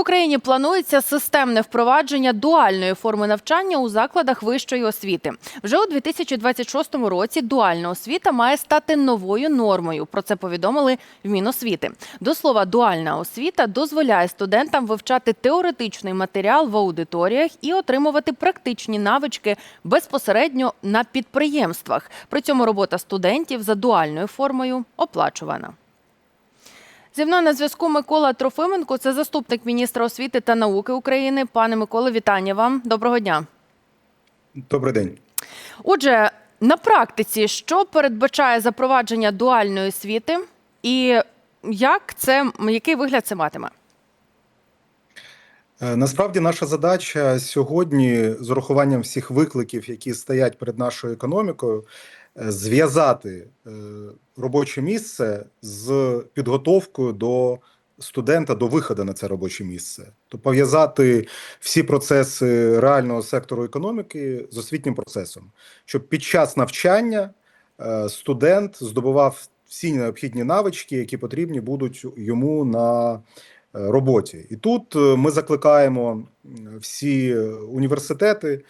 Україні планується системне впровадження дуальної форми навчання у закладах вищої освіти. Вже у 2026 році дуальна освіта має стати новою нормою. Про це повідомили в Міносвіти. До слова, дуальна освіта дозволяє студентам вивчати теоретичний матеріал в аудиторіях і отримувати практичні навички безпосередньо на підприємствах. При цьому робота студентів за дуальною формою оплачувана. Зі мною на зв'язку Микола Трофименко, це заступник міністра освіти та науки України. Пане Миколе, вітання вам. Доброго дня. Добрий день. Отже, на практиці, що передбачає запровадження дуальної освіти, і як це який вигляд це матиме? Е, Насправді наша задача сьогодні з урахуванням всіх викликів, які стоять перед нашою економікою, зв'язати е, робоче місце з підготовкою до студента до виходу на це робоче місце, то пов'язати всі процеси реального сектору економіки з освітнім процесом, щоб під час навчання е, студент здобував всі необхідні навички, які потрібні будуть йому на е, роботі. І тут е, ми закликаємо всі університети, е,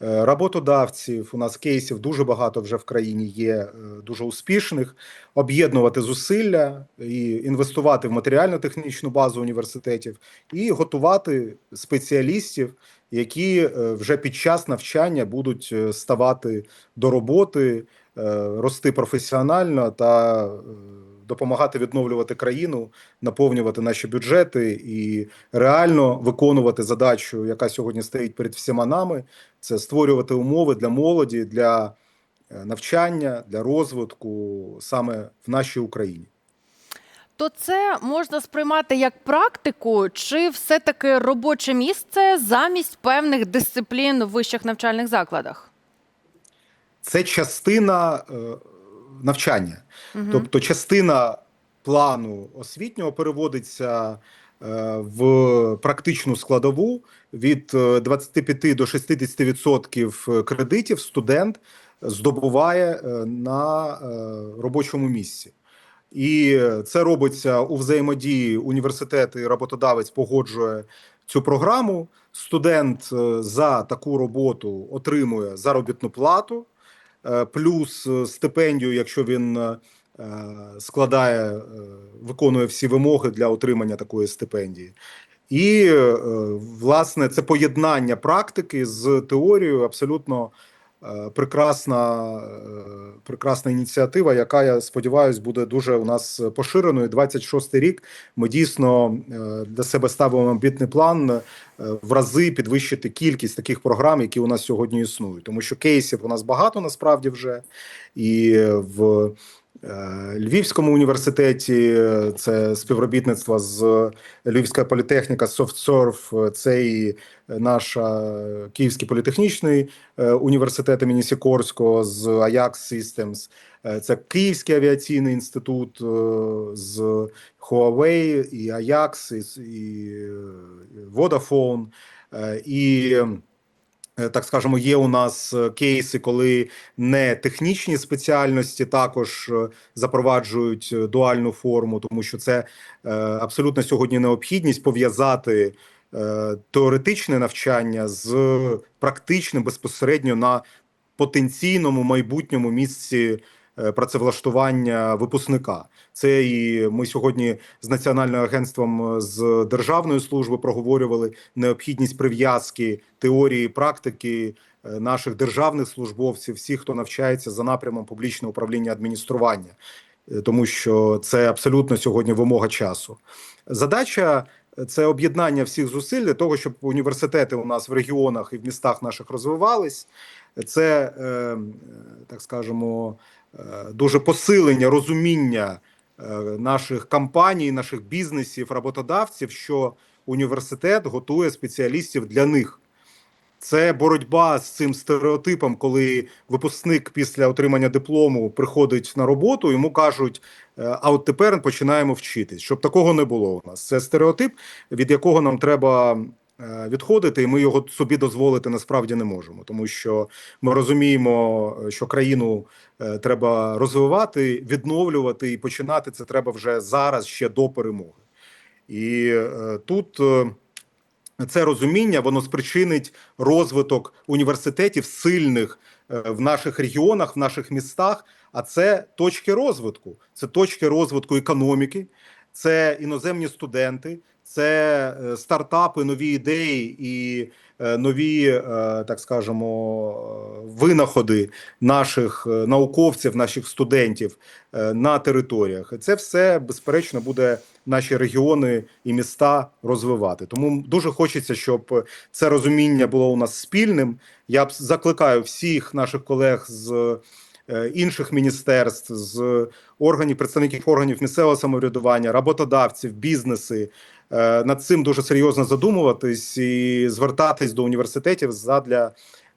роботодавців. У нас кейсів дуже багато вже в країні є е, дуже успішних. Об'єднувати зусилля і інвестувати в матеріально-технічну базу університетів і готувати спеціалістів, які е, вже під час навчання будуть е, ставати до роботи, е, рости професіонально та е, допомагати відновлювати країну, наповнювати наші бюджети і реально виконувати задачу, яка сьогодні стоїть перед всіма нами. Це створювати умови для молоді, для е, навчання, для розвитку саме в нашій Україні. То це можна сприймати як практику, чи все-таки робоче місце замість певних дисциплін в вищих навчальних закладах? Це частина е, навчання. Мгм. Тобто частина плану освітнього переводиться е, в практичну складову від е, 25 до 60% кредитів студент здобуває е, на е, робочому місці. І це робиться у взаємодії університет і роботодавець погоджує цю програму. Студент е, за таку роботу отримує заробітну плату, е, плюс е, стипендію, якщо він е, е, складає, е, виконує всі вимоги для отримання такої стипендії. І е, власне це поєднання практики з теорією абсолютно е, прекрасна, е, прекрасна ініціатива, яка я сподіваюся буде дуже у нас поширеною. 26 рік ми дійсно е, для себе ставимо амбітний план е, в рази підвищити кількість таких програм, які у нас сьогодні існують, тому що кейсів у нас багато насправді вже і в. Е, Львівському університеті е, це співробітництво з Львівська політехніка, SoftSurf, це і наша е, Київський політехнічний університет імені Сікорського з Ajax Systems, це Київський авіаційний інститут з Huawei, і Ajax, і, Vodafone, і так скажемо, є у нас е, кейси, коли не технічні спеціальності також е, запроваджують е, дуальну форму, тому що це е, абсолютно сьогодні необхідність пов'язати е, теоретичне навчання з практичним безпосередньо на потенційному майбутньому місці е, працевлаштування випускника. Це і ми сьогодні з національним агентством е, з державної служби проговорювали необхідність прив'язки теорії практики е, наших державних службовців, всіх, хто навчається за напрямом публічного управління адміністрування, Е, тому що це абсолютно сьогодні вимога часу. Задача е, це об'єднання всіх зусиль для того, щоб університети у нас в регіонах і в містах наших розвивались. Це е, е, так скажемо е, дуже посилення розуміння е, наших компаній, наших бізнесів, роботодавців, що університет готує спеціалістів для них. Це боротьба з цим стереотипом, коли випускник після отримання диплому приходить на роботу, йому кажуть: «Е, а от тепер починаємо вчитись, щоб такого не було у нас. Це стереотип, від якого нам треба відходити, і ми його собі дозволити насправді не можемо, тому що ми розуміємо, е, що країну е, треба розвивати, відновлювати і починати це треба вже зараз, ще до перемоги. І е, тут е, це розуміння воно спричинить розвиток університетів сильних е, в наших регіонах, в наших містах. А це точки розвитку, це точки розвитку економіки, це іноземні студенти, це е, стартапи, нові ідеї і е, нові, е, так скажемо, винаходи наших науковців, наших студентів на територіях. Це все безперечно буде наші регіони і міста розвивати. Тому дуже хочеться, щоб це розуміння було у нас спільним. Я б закликаю всіх наших колег з інших міністерств, з органів, представників органів місцевого самоврядування, роботодавців, бізнеси е, над цим дуже серйозно задумуватись і звертатись до університетів задля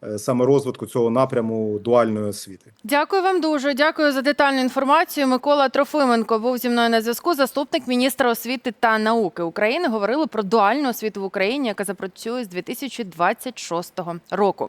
е, саме розвитку цього напряму дуальної освіти. Дякую вам дуже. Дякую за детальну інформацію. Микола Трофименко був зі мною на зв'язку. Заступник міністра освіти та науки України. Говорили про дуальну освіту в Україні, яка запрацює з 2026 року.